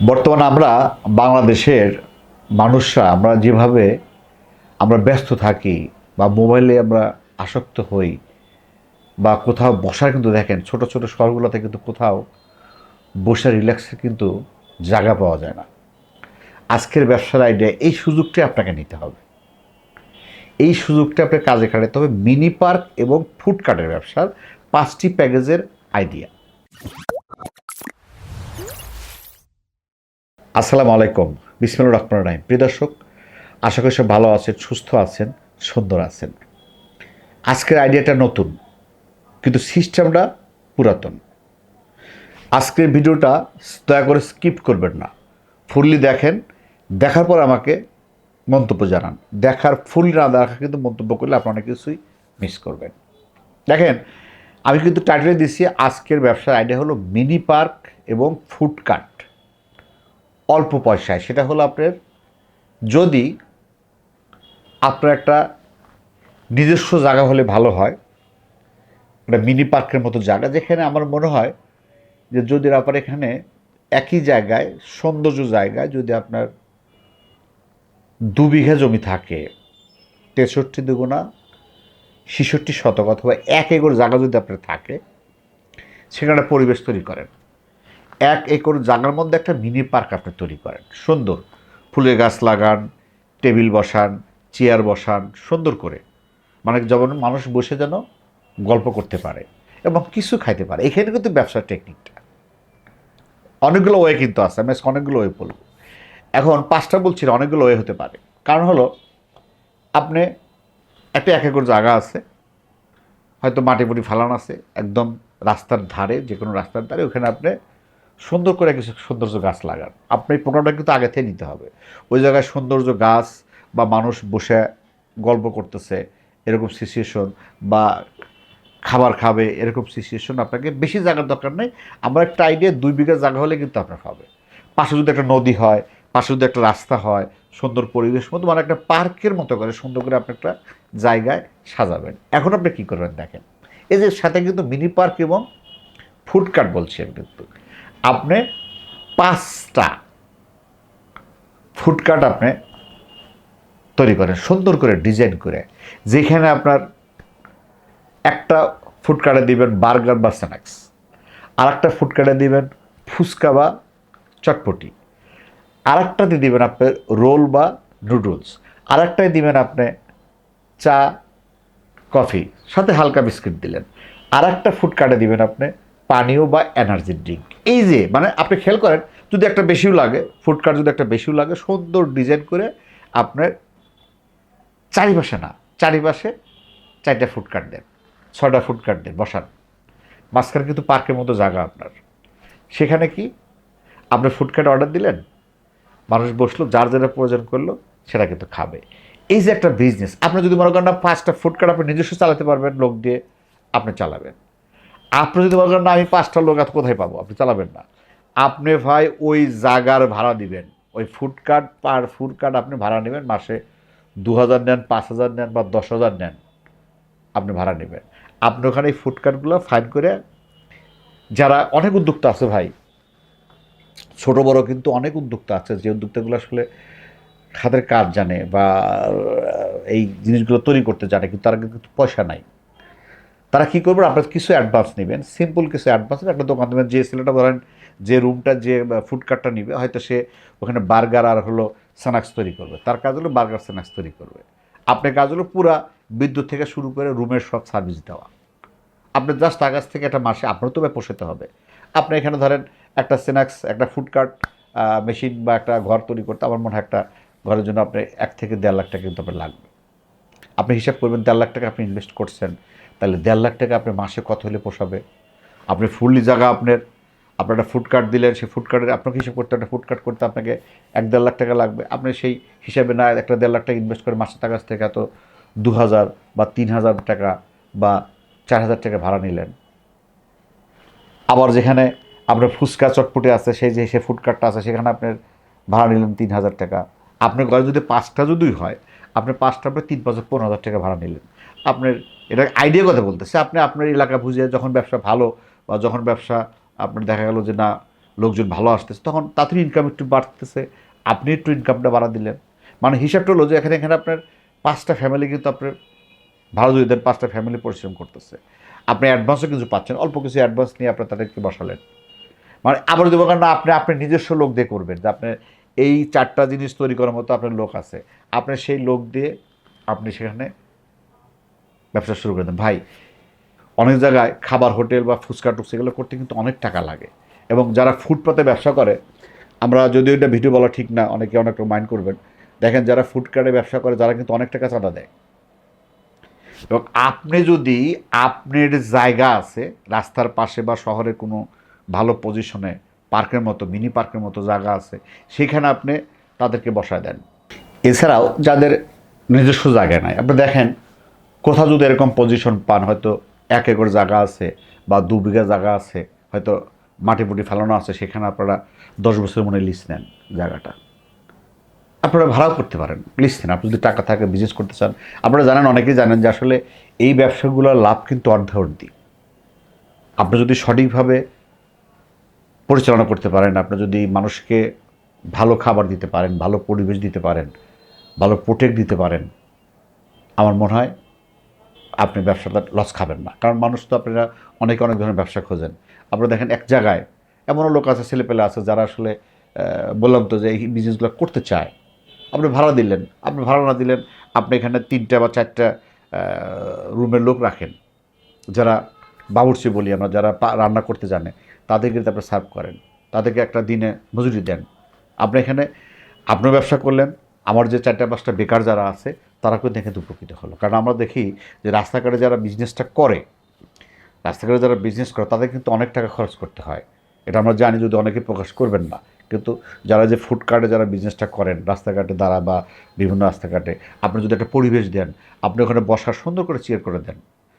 বর্তমানে আমরা বাংলাদেশের মানুষরা, আমরা যেভাবে আমরা ব্যস্ত থাকি বা মোবাইলে আমরা আসক্ত হই বা কোথাও বসার কিন্তু দেখেন, ছোট ছোট শহরগুলোতে কিন্তু কোথাও বসে রিল্যাক্সের কিন্তু জায়গা পাওয়া যায় না। আজকের ব্যবসার আইডিয়া এই সুযোগটি আপনাকে নিতে হবে। এই সুযোগটা আপনি কাজে খাটাতে হবে মিনি পার্ক এবং ফুডকার্টের ব্যবসার পাঁচটি প্যাকেজের আইডিয়া আসসালামু আলাইকুম। বিসমিল রহমান রাহিম। প্রিয় দর্শক, আশা করি সব ভালো আছেন, সুস্থ আছেন, সুন্দর আছেন। আজকের আইডিয়াটা নতুন, কিন্তু সিস্টেমটা পুরাতন। আজকের ভিডিওটা দয়া করে স্কিপ করবেন না। ফুললি দেখেন, দেখার পর আমাকে মন্তব্য জানান। দেখার ফুল না দেখা কিন্তু মন্তব্য করলে আপনি অনেক কিছুই মিস করবেন। দেখেন, আমি কিন্তু টাইটেলে দিচ্ছি আজকের ব্যবসার আইডিয়া হলো মিনি পার্ক এবং ফুড কার্ট অল্প পয়সায়, সেটা হলো আপনার যদি আপনার একটা নিজস্ব জায়গা হলে ভালো হয়, একটা মিনি পার্কের মতো জায়গা, যেখানে আমার মনে হয় যে যদি আপনার এখানে একই জায়গায়, সৌন্দর্য জায়গায় যদি আপনার দু বিঘা জমি থাকে, তেষট্টি দুগুণা ছেষট্টি শতক অথবা এক একর জায়গা যদি আপনার থাকে, সেখানে পরিবেশ তৈরি করেন। এক একর জায়গার মধ্যে একটা মিনি পার্ক আপনি তৈরি করেন। সুন্দর। ফুলের গাছ লাগান, টেবিল বসান, চেয়ার বসান, সুন্দর করে। মানে যেমন মানুষ বসে যেন গল্প করতে পারে এবং কিছু খাইতে পারে। এখানে কিন্তু ব্যবসার টেকনিকটা অনেকগুলো ওয়ে কিন্তু আছে, আমি অনেকগুলো ওয়ে বলব। এখন পাঁচটা বলছি, অনেকগুলো ওয়ে হতে পারে। কারণ হলো, আপনি একটা এক একর জায়গা আছে, হয়তো মাটি মুটি ফালান আছে, একদম রাস্তার ধারে যে কোনো রাস্তার ধারে, ওখানে আপনি সুন্দর করে কিছু সৌন্দর্য গাছ লাগান। আপনি এই প্রোগ্রামটা কিন্তু আগে থেকে নিতে হবে। ওই জায়গায় সৌন্দর্য গাছ বা মানুষ বসে গল্প করতেছে, এরকম সিচুয়েশন বা খাবার খাবে, এরকম সিচুয়েশন আপনাকে বেশি জায়গার দরকার নেই। আমার একটা আইডিয়া দুই বিঘা জায়গা হলে কিন্তু আপনার হবে। পাশে যদি একটা নদী হয়, পাশে যদি একটা রাস্তা হয়, সুন্দর পরিবেশ মতো মানে একটা পার্কের মতো করে সুন্দর করে আপনি একটা জায়গায় সাজাবেন। এখন আপনি কী করবেন দেখেন? যে সাথে কিন্তু মিনি পার্ক এবং ফুড কার্ট বলছি আমি কিন্তু। আপনি পাঁচটা ফুড কার্ট আপনি তৈরি করেন, সুন্দর করে ডিজাইন করে। যেখানে আপনার একটা ফুড কার্টে দিবেন বার্গার বা স্ন্যাক্স আর একটা ফুড কার্টে দিবেন ফুচকা বা চটপটি আর একটাতে দিবেন আপনার রোল বা নুডলস আর একটায় দিবেন আপনি চা কফি সাথে হালকা বিস্কিট দিলেন। আর একটা ফুড কার্টে দিবেন আপনি পানীয় বা এনার্জি ড্রিঙ্ক এই যে মানে আপনি খেয়াল করেন, যদি একটা বেশিও লাগে ফুড কার্ট যদি একটা বেশিও লাগে, সুন্দর ডিজাইন করে আপনার চারিপাশে না, চারিপাশে চারটা ফুড কার্ট দেন ছটা ফুড কার্ট দেন, বসান। মাঝখানে কিন্তু পার্কের মতো জায়গা আপনার। সেখানে কি আপনি ফুড কার্ট অর্ডার দিলেন, মানুষ বসল, যার যেটা প্রয়োজন করল, সেটা কিন্তু খাবে। এই যে একটা বিজনেস আপনি যদি মনে করেন না পাঁচটা ফুড কার্ট আপনি নিজস্ব চালাতে পারবেন, লোক দিয়ে আপনি চালাবেন। আপনি যদি করেন, না, আমি পাঁচটা লোক এত কোথায় পাবো? আপনি চালাবেন না। আপনি ভাই ওই জায়গার ভাড়া দিবেন। ওই food cart, per food cart আপনি ভাড়া নেবেন, মাসে দু হাজার নেন পাঁচ হাজার নেন বা দশ হাজার নেন, আপনি ভাড়া নেবেন। আপনি ওখানে এই ফুড কার্টগুলো ফাইন করে, যারা অনেক উদ্যোক্তা আছে ভাই, ছোট, বড় কিন্তু অনেক উদ্যোক্তা আছে, যে উদ্যোক্তাগুলো আসলে খাদের কাজ জানে বা এই জিনিসগুলো তৈরি করতে জানে, কিন্তু তারা কিন্তু পয়সা নাই। তারা কী করবেন? আপনার কিছু অ্যাডভান্স নেবেন। সিম্পল কিছু অ্যাডভান্স একটা দোকান দেবেন যে ছেলেটা ধরেন, যে রুমটা যে ফুড কার্টটা নিবে, হয়তো সে ওখানে বার্গার আর হলো স্ন্যাক্স তৈরি করবে। তার কাজ হলো বার্গার স্ন্যাক্স তৈরি করবে। আপনার কাজ হলো পুরা বিদ্যুৎ থেকে শুরু করে রুমের সব সার্ভিস দেওয়া। আপনার জাস্ট তার কাছ থেকে একটা মাসে আপনার তো পোষাতে হবে। আপনি এখানে ধরেন একটা স্ন্যাক্স একটা ফুড কার্ট মেশিন বা একটা ঘর তৈরি করতে আমার মনে হয় একটা ঘরের জন্য আপনি এক থেকে দেড় লাখ টাকা কিন্তু আপনার লাগবে। আপনি হিসাব করবেন দেড় লাখ টাকা আপনি ইনভেস্ট করছেন, তাহলে দেড় লাখ টাকা আপনি মাসে কত হলে পোষাবে? আপনি ফুললি জায়গা আপনার আপনার একটা ফুড কার্ট দিলেন, সেই ফুড কার্টের আপনাকে হিসাব করতে একটা ফুড কার্ট করতে আপনাকে এক দেড় লাখ টাকা লাগবে। আপনি সেই হিসাবে না একটা দেড় লাখ টাকা ইনভেস্ট করে মাসে টাকা থেকে এত দু হাজার বা তিন হাজার টাকা বা চার হাজার টাকা ভাড়া নিলেন। আবার যেখানে আপনার ফুচকা চটপটে আছে, সেই যে সে ফুড কার্টটা আছে, সেখানে আপনার ভাড়া নিলেন তিন হাজার টাকা। আপনার ঘরে যদি পাঁচটা যদি হয় আপনি পাঁচটা আপনি তিন পাঁচ পনেরো হাজার টাকা ভাড়া নিলেন। আপনার এটা আইডিয়া কথা বলতেছে। আপনি আপনার এলাকা বুঝে যখন ব্যবসা ভালো বা যখন ব্যবসা আপনার দেখা গেল যে না, লোকজন ভালো আসতেছে, তখন তাড়াতাড়ি ইনকাম একটু বাড়তেছে। আপনি একটু ইনকামটা বাড়া দিলেন। মানে হিসাবটা হলো যে এখানে এখানে আপনার পাঁচটা ফ্যামিলি কিন্তু আপনার ভালো যদি দেন, পাঁচটা ফ্যামিলি পরিশ্রম করতেছে। আপনি অ্যাডভান্সও কিছু পাচ্ছেন, অল্প কিছু অ্যাডভান্স নিয়ে আপনার তাদেরকে বসালেন। মানে আবার দেবো কারণ আপনি আপনার নিজস্ব লোক দিয়ে করবেন, যে আপনার এই চারটা জিনিস তৈরি করার মতো আপনার লোক আছে। আপনি সেই লোক দিয়ে আপনি সেখানে ব্যবসা শুরু করে দেন। ভাই, অনেক জায়গায় খাবার, হোটেল বা ফুচকা টুকস এগুলো করতে কিন্তু অনেক টাকা লাগে। এবং যারা ফুটপাতে ব্যবসা করে, আমরা যদিও এটা ভিডিও বলা ঠিক না, অনেকে অনেক মাইন্ড করবেন। দেখেন যারা ফুডকার্টে ব্যবসা করে, যারা কিন্তু অনেক টাকা চাঁদা দেয়। এবং আপনি যদি আপনার জায়গা আছে, রাস্তার পাশে বা শহরের কোনো ভালো পজিশনে পার্কের মতো, মিনি পার্কের মতো জায়গা আছে, সেখানে আপনি তাদেরকে বসায় দেন। এছাড়াও যাদের নিজস্ব জায়গা নাই, আপনি দেখেন কোথাও যদি এরকম পজিশন পান, হয়তো এক একর জায়গা আছে বা দু বিঘা জায়গা আছে, হয়তো মাটি পুটি ফেলানো আছে, সেখানে আপনারা দশ বছরের মনে লিস্ট নেন জায়গাটা। আপনারা ভাড়াও করতে পারেন প্লিজ নেন। আপনি যদি টাকা থাকে বিজনেস করতে চান, আপনারা জানেন, অনেকেই জানেন যে আসলে এই ব্যবসাগুলোর লাভ কিন্তু অর্ধাবর্তী আপনি যদি সঠিকভাবে পরিচালনা করতে পারেন, আপনি যদি মানুষকে ভালো খাবার দিতে পারেন, ভালো পরিবেশ দিতে পারেন, ভালো প্রোটেক্ট দিতে পারেন, আমার মনে হয় আপনি ব্যবসাটা লস খাবেন না। কারণ মানুষ তো আপনারা অনেকে অনেক ধরনের ব্যবসা খোঁজেন। আপনারা দেখেন এক জায়গায় এমনও লোক আছে, ছেলেপেলে আছে, যারা আসলে বললাম তো যে এই বিজনেসগুলো করতে চায়। আপনি ভাড়া দিলেন, আপনি ভাড়া না দিলেন আপনি এখানে তিনটা বা চারটা রুমের লোক রাখেন। যারা বাবুর্চি বলি আমরা, যারা রান্না করতে জানে। তাদেরকে আপনি সার্ভ করেন। তাদেরকে একটা দিনে মজুরি দেন। আপনি এখানে আপনার ব্যবসা করলেন, আমার যে চারটা পাঁচটা বেকার যারা আছে, তারা কিন্তু এখানে উপকৃত হলো। কারণ আমরা দেখি যে রাস্তাঘাটে যারা বিজনেসটা করে, রাস্তাঘাটে যারা বিজনেস করে, তাদের কিন্তু অনেক টাকা খরচ করতে হয়। এটা আমরা জানি, যদি অনেকে প্রকাশ করবেন না। কিন্তু যারা যে ফুডকার্টে যারা বিজনেসটা করেন, রাস্তাঘাটে দ্বারা বা বিভিন্ন রাস্তাঘাটে, আপনি যদি একটা পরিবেশ দেন, আপনি ওখানে বসার সুন্দর করে চেয়ার করে দেন।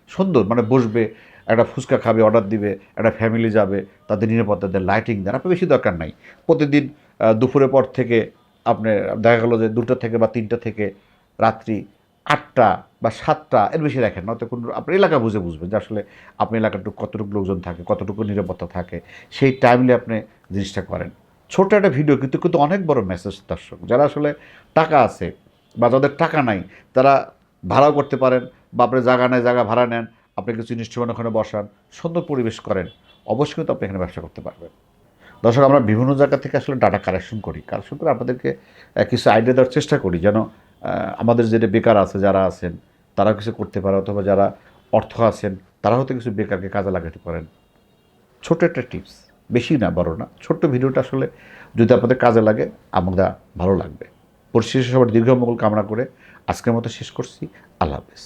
সুন্দর মানে বসবে একটা ফুচকা খাবে অর্ডার দিবে, একটা ফ্যামিলি যাবে, তাদের নিরাপত্তা দেন লাইটিং দেন, আপনার বেশি দরকার নাই। প্রতিদিন দুপুরের পর থেকে আপনি দেখা গেলো যে দুটো থেকে বা তিনটা থেকে রাত্রি আটটা বা সাতটা, এর বেশি রাখেন নয়তো কোনো আপনার এলাকা বুঝে বুঝবেন যে আসলে আপনার এলাকাটুকু কতটুকু লোকজন থাকে, কতটুকু নিরাপত্তা থাকে, সেই টাইমলি আপনি জিনিসটা করেন। ছোট একটা ভিডিও কিন্তু কিন্তু অনেক বড় মেসেজ দর্শক। যারা আসলে টাকা আছে বা যাদের টাকা নাই, তারা ভাড়াও করতে পারেন বা আপনি জায়গা নেয়, জায়গা ভাড়া নেন আপনি কিছু ইনস্ট্রুমেন্ট ওখানে বসান, সুন্দর পরিবেশ করেন, অবশ্যই কিন্তু আপনি এখানে ব্যবসা করতে পারবেন। দর্শক, আমরা বিভিন্ন জায়গা থেকে আসলে ডাটা কালেকশন করি। কালেকশন করে আপনাদেরকে কিছু আইডিয়া দেওয়ার চেষ্টা করি যেন আমাদের যেটা বেকার আছে, যারা আছেন তারা কিছু করতে পারে অথবা যারা অর্থ আছেন, তারা হয়তো কিছু বেকারকে কাজে লাগাতে পারেন। ছোট একটা টিপস বেশি না, বড় না। ছোট্ট ভিডিওটা আসলে যদি আপনাদের কাজে লাগে আমরা ভালো লাগবে। পরিশেষে সবার দীর্ঘ মঙ্গল কামনা করে আজকের মতো শেষ করছি। আল্লাহ হাফেজ।